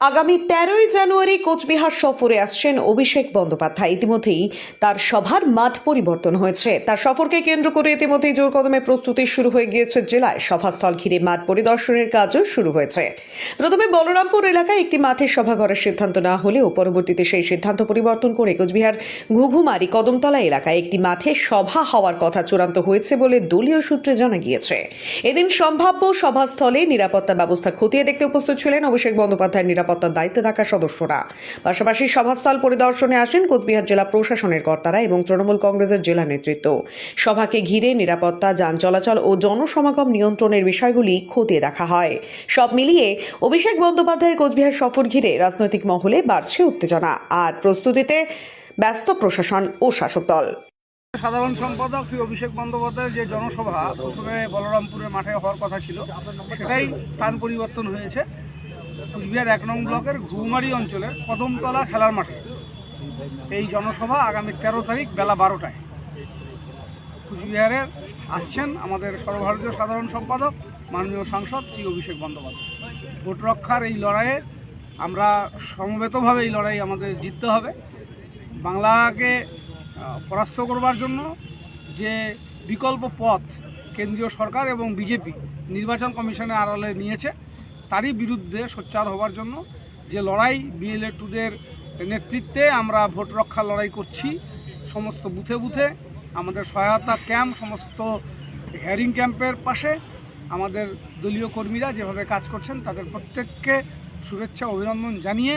আগামী তেরোই জানুয়ারি কোচবিহার সফরে আসছেন অভিষেক বন্দ্যোপাধ্যায়। ইতিমধ্যেই তার সভার মাঠ পরিবর্তন হয়েছে। তার সফরকে কেন্দ্র করে ইতিমধ্যেই জোর কদমে প্রস্তুতি শুরু হয়ে গিয়েছে জেলায়। সভাস্থল ঘিরে মাঠ পরিদর্শনের কাজও শুরু হয়েছে। প্রথমে বলরামপুর এলাকায় একটি মাঠে সভা করার সিদ্ধান্ত না হলেও পরবর্তীতে সেই সিদ্ধান্ত পরিবর্তন করে কোচবিহার ঘুঘুমারি কদমতলা এলাকায় একটি মাঠে সভা হওয়ার কথা চূড়ান্ত হয়েছে বলে দলীয় সূত্রে জানা গিয়েছে। এদিন সম্ভাব্য সভাস্থলে নিরাপত্তা ব্যবস্থা খতিয়ে দেখতে উপস্থিত ছিলেন অভিষেক বন্দ্যোপাধ্যায়ের নিরাপত্তার দায়িত্বে থাকা সদস্যরা। পাশাপাশি সভাস্থল পরিদর্শনে আসেন কোচবিহার জেলা প্রশাসনের কর্তারা এবং তৃণমূল কংগ্রেসের জেলা নেতৃত্ব। সভাকে ঘিরে নিরাপত্তা, যান চলাচল ও জনসমাগম নিয়ন্ত্রণের বিষয়গুলি খতিয়ে দেখা হয়। সব মিলিয়ে অভিষেক বন্দ্যোপাধ্যায়ের কোচবিহার সফর ঘিরে রাজনৈতিক মহলে বাড়ছে উত্তেজনা। আর প্রস্তুতিতে ব্যস্ত প্রশাসন ও শাসক দল। সাধারণ সম্পাদক শ্রী অভিষেক বন্দ্যোপাধ্যায়ের যে জনসভা, প্রথমে বলরামপুরের মাঠে হওয়ার কথা ছিল, সেটাই স্থান পরিবর্তন হয়েছে। কুচবিহার এক নং ব্লকের ঘুমারি অঞ্চলের কদমতলা খেলার মাঠে। এই জনসভা আগামী তেরো তারিখ বেলা বারোটায়। কুচবিহারের আসছেন আমাদের সর্বভারতীয় সাধারণ সম্পাদক, মাননীয় সাংসদ শ্রী অভিষেক বন্দ্যোপাধ্যায়। ভোট রক্ষার এই লড়াইয়ে আমরা সমবেতভাবে এই লড়াই আমাদের জিততে হবে। বাংলাকে পরাস্ত করবার জন্য যে বিকল্প পথ কেন্দ্রীয় সরকার এবং বিজেপি নির্বাচন কমিশনের আড়ালে নিয়েছে তারই বিরুদ্ধে সোচ্চার হবার জন্য যে লড়াই বিএলএ টুদের নেতৃত্বে আমরা ভোট রক্ষার লড়াই করছি, সমস্ত বুথে বুথে, আমাদের সহায়তা ক্যাম্প, সমস্ত হেয়ারিং ক্যাম্পের পাশে আমাদের দলীয় কর্মীরা যেভাবে কাজ করছেন, তাদের প্রত্যেককে শুভেচ্ছা, অভিনন্দন জানিয়ে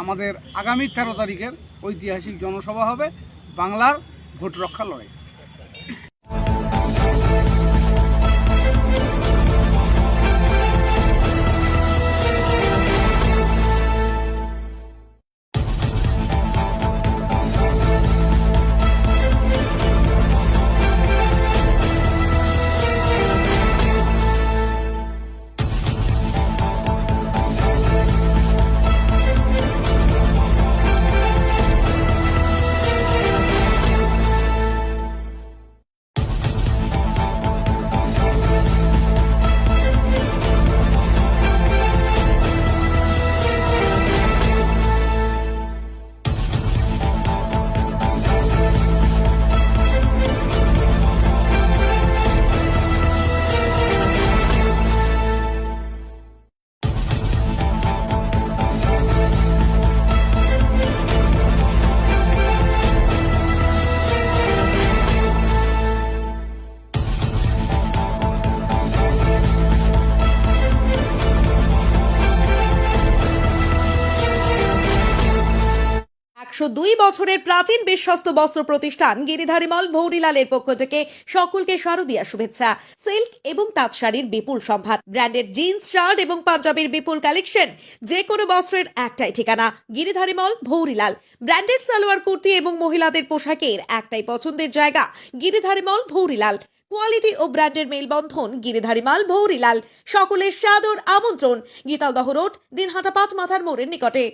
আমাদের আগামী তেরো তারিখের ঐতিহাসিক জনসভা হবে বাংলার ভোট রক্ষা লড়াই। একশো দুই বছরের প্রাচীন বিশ্বস্ত বস্ত্র প্রতিষ্ঠান গিরিধারী মল ভৌরিলালের পক্ষ থেকে সকলকে শারদীয়া শুভেচ্ছা। সিল্ক এবং তাঁত শাড়ির বিপুল সম্ভার। ব্র্যান্ডেড জিন্স, শার্ট এবং পাঞ্জাবির বিপুল কালেকশন। যে কোনো বস্ত্রের একটাই ঠিকানা, গিরিধারী মল ভৌরিলাল। ব্র্যান্ডেড সালোয়ার কুর্তি এবং মহিলাদের পোশাকের একটাই পছন্দের জায়গা, গিরিধারী মল ভৌরিলাল। কোয়ালিটি ও ব্র্যান্ডের মেলবন্ধন, গিরিধারী মাল ভৌরিলাল। সকলের সাদর আমন্ত্রণ। গীতালদহ রোড, দিনহাটা পাঁচ মাথার মোড়ের নিকটে।